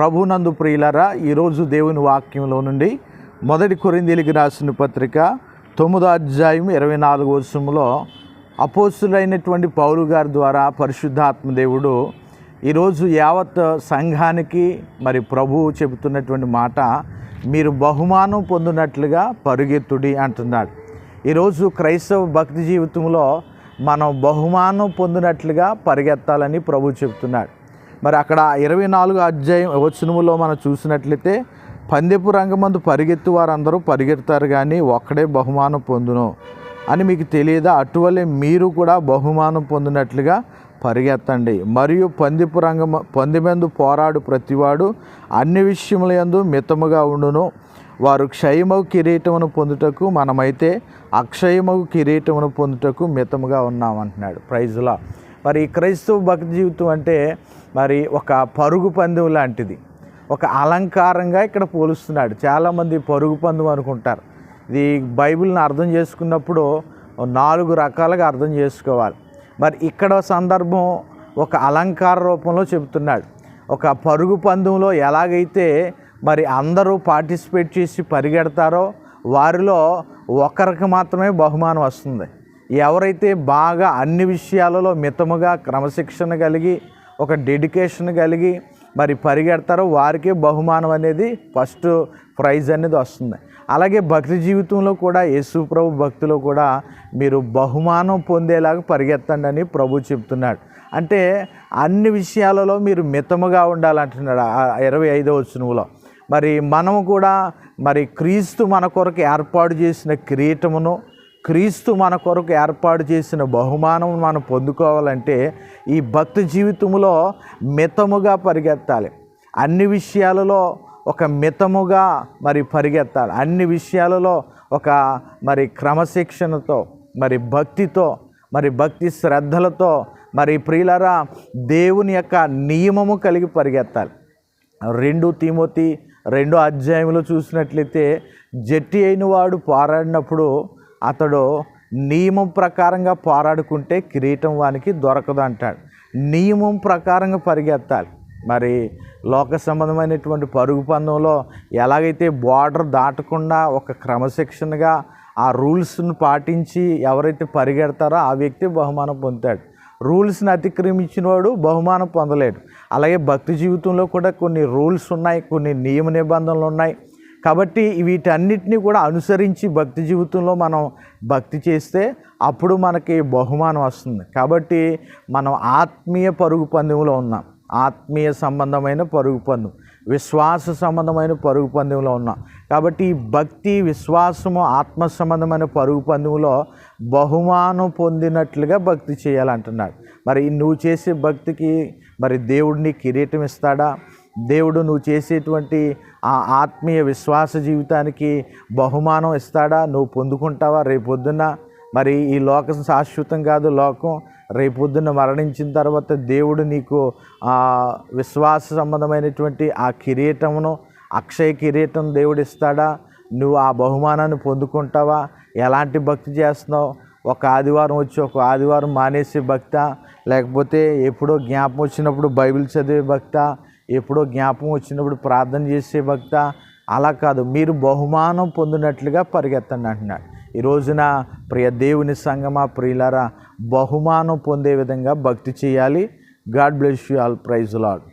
ప్రభునందు ప్రియులరా ఈరోజు దేవుని వాక్యంలో నుండి మొదటి కొరిందీలికి రాసిన పత్రిక తొమ్మిదో అధ్యాయం ఇరవై నాలుగు వర్షంలో అపోసులైనటువంటి పౌరు గారి ద్వారా పరిశుద్ధాత్మ దేవుడు ఈరోజు యావత్ సంఘానికి మరి ప్రభువు చెబుతున్నటువంటి మాట మీరు బహుమానం పొందినట్లుగా పరుగెత్తుడి అంటున్నాడు. ఈరోజు క్రైస్తవ భక్తి జీవితంలో మనం బహుమానం పొందినట్లుగా పరిగెత్తాలని ప్రభు చెబుతున్నాడు. మరి అక్కడ ఇరవై నాలుగు అధ్యాయం వచనములో మనం చూసినట్లయితే పందెపు రంగమందు పరిగెత్తు వారందరూ పరిగెడతారు కానీ ఒక్కడే బహుమానం పొందును. అని మీకు తెలియదా? అటువలే మీరు కూడా బహుమానం పొందినట్లుగా పరిగెత్తండి. మరియు పందెపు రంగం పందిమందు పోరాడు ప్రతివాడు అన్ని విషయముల యందు మితముగా ఉండును. వారు క్షయమగు కిరీటమును పొందుటకు మనమైతే అక్షయమగు కిరీటమును పొందుటకు మితముగా ఉన్నామంటున్నాడు. ప్రైజ్లా. మరి ఈ క్రైస్తవ భక్తి జీవితం అంటే మరి ఒక పరుగు పందెం లాంటిది. ఒక అలంకారంగా ఇక్కడ పోలుస్తున్నాడు. చాలామంది పరుగు పందెం అనుకుంటారు. ఇది బైబిల్ని అర్థం చేసుకున్నప్పుడు నాలుగు రకాలుగా అర్థం చేసుకోవాలి. మరి ఇక్కడ సందర్భం ఒక అలంకార రూపంలో చెబుతున్నాడు. ఒక పరుగు పందెంలో ఎలాగైతే మరి అందరూ పార్టిసిపేట్ చేసి పరిగెడతారో వారిలో ఒకరికి మాత్రమే బహుమానం వస్తుంది. ఎవరైతే బాగా అన్ని విషయాలలో మితముగా క్రమశిక్షణ కలిగి ఒక డెడికేషన్ కలిగి మరి పరిగెడతారో వారికే బహుమానం అనేది ఫస్ట్ ప్రైజ్ అనేది వస్తుంది. అలాగే భక్తి జీవితంలో కూడా యేసు ప్రభు భక్తిలో కూడా మీరు బహుమానం పొందేలాగా పరిగెత్తండి అని ప్రభు చెప్తున్నాడు. అంటే అన్ని విషయాలలో మీరు మితముగా ఉండాలంటున్నాడు ఇరవై ఐదో వచ్చినములో మరి మనము కూడా మరి క్రీస్తు మన కొరకు ఏర్పాటు చేసిన కిరీటమును క్రీస్తు మన కొరకు ఏర్పాటు చేసిన బహుమానం మనం పొందుకోవాలంటే ఈ భక్తి జీవితంలో మితముగా పరిగెత్తాలి. అన్ని విషయాలలో ఒక మితముగా మరి పరిగెత్తాలి. అన్ని విషయాలలో ఒక మరి క్రమశిక్షణతో మరి భక్తితో మరి భక్తి శ్రద్ధలతో మరి ప్రియులరా దేవుని యొక్క నియమము కలిగి పరిగెత్తాలి. రెండు తిమోతి రెండో అధ్యాయంలో చూసినట్లయితే జట్టి అయిన వాడు పోరాడినప్పుడు అతడు నియమం ప్రకారంగా పోరాడుకుంటే కిరీటం వానికి దొరకదు అంటాడు. నియమం ప్రకారంగా పరిగెత్తాలి. మరి లోక సంబంధమైనటువంటి పరుగు పందంలో ఎలాగైతే బార్డర్ దాటకుండా ఒక క్రమశిక్షణగా ఆ రూల్స్ను పాటించి ఎవరైతే పరిగెడతారో ఆ వ్యక్తి బహుమానం పొందుతాడు. రూల్స్ని అతిక్రమించిన వాడు బహుమానం పొందలేడు. అలాగే భక్తి జీవితంలో కూడా కొన్ని రూల్స్ ఉన్నాయి కొన్ని నియమ నిబంధనలు ఉన్నాయి. కాబట్టి వీటన్నిటిని కూడా అనుసరించి భక్తి జీవితంలో మనం భక్తి చేస్తే అప్పుడు మనకి బహుమానం వస్తుంది. కాబట్టి మనం ఆత్మీయ పరుగు పందెంలో ఉన్నాం. ఆత్మీయ సంబంధమైన పరుగు పందెం విశ్వాస సంబంధమైన పరుగు పందెంలో ఉన్నాం. కాబట్టి ఈ భక్తి విశ్వాసము ఆత్మ సంబంధమైన పరుగు పందెంలో బహుమానం పొందినట్లుగా భక్తి చేయాలంటున్నాడు. మరి నువ్వు చేసే భక్తికి మరి దేవుడిని కిరీటం ఇస్తాడా? దేవుడు నువ్వు చేసేటువంటి ఆ ఆత్మీయ విశ్వాస జీవితానికి బహుమానం ఇస్తాడా? నువ్వు పొందుకుంటావా? రేపొద్దున మరి ఈ లోకం శాశ్వతం కాదు లోకం. రేపొద్దున మరణించిన తర్వాత దేవుడు నీకు ఆ విశ్వాస సంబంధమైనటువంటి ఆ కిరీటమును అక్షయ కిరీటం దేవుడు ఇస్తాడా? నువ్వు ఆ బహుమానాన్ని పొందుకుంటావా? ఎలాంటి భక్తి చేస్తున్నావు? ఒక ఆదివారం వచ్చి ఒక ఆదివారం మానేసే భక్త లేకపోతే ఎప్పుడో జ్ఞాపం వచ్చినప్పుడు బైబిల్ చదివే భక్త ఎప్పుడో జ్ఞాపం వచ్చినప్పుడు ప్రార్థన చేసే భక్త అలా కాదు. మీరు బహుమానం పొందినట్లుగా పరిగెత్తండి అంటున్నాడు. ఈ రోజున ప్రియ దేవుని సంగమా ప్రియులారా బహుమానం పొందే విధంగా భక్తి చేయాలి. God bless you all. Praise Lord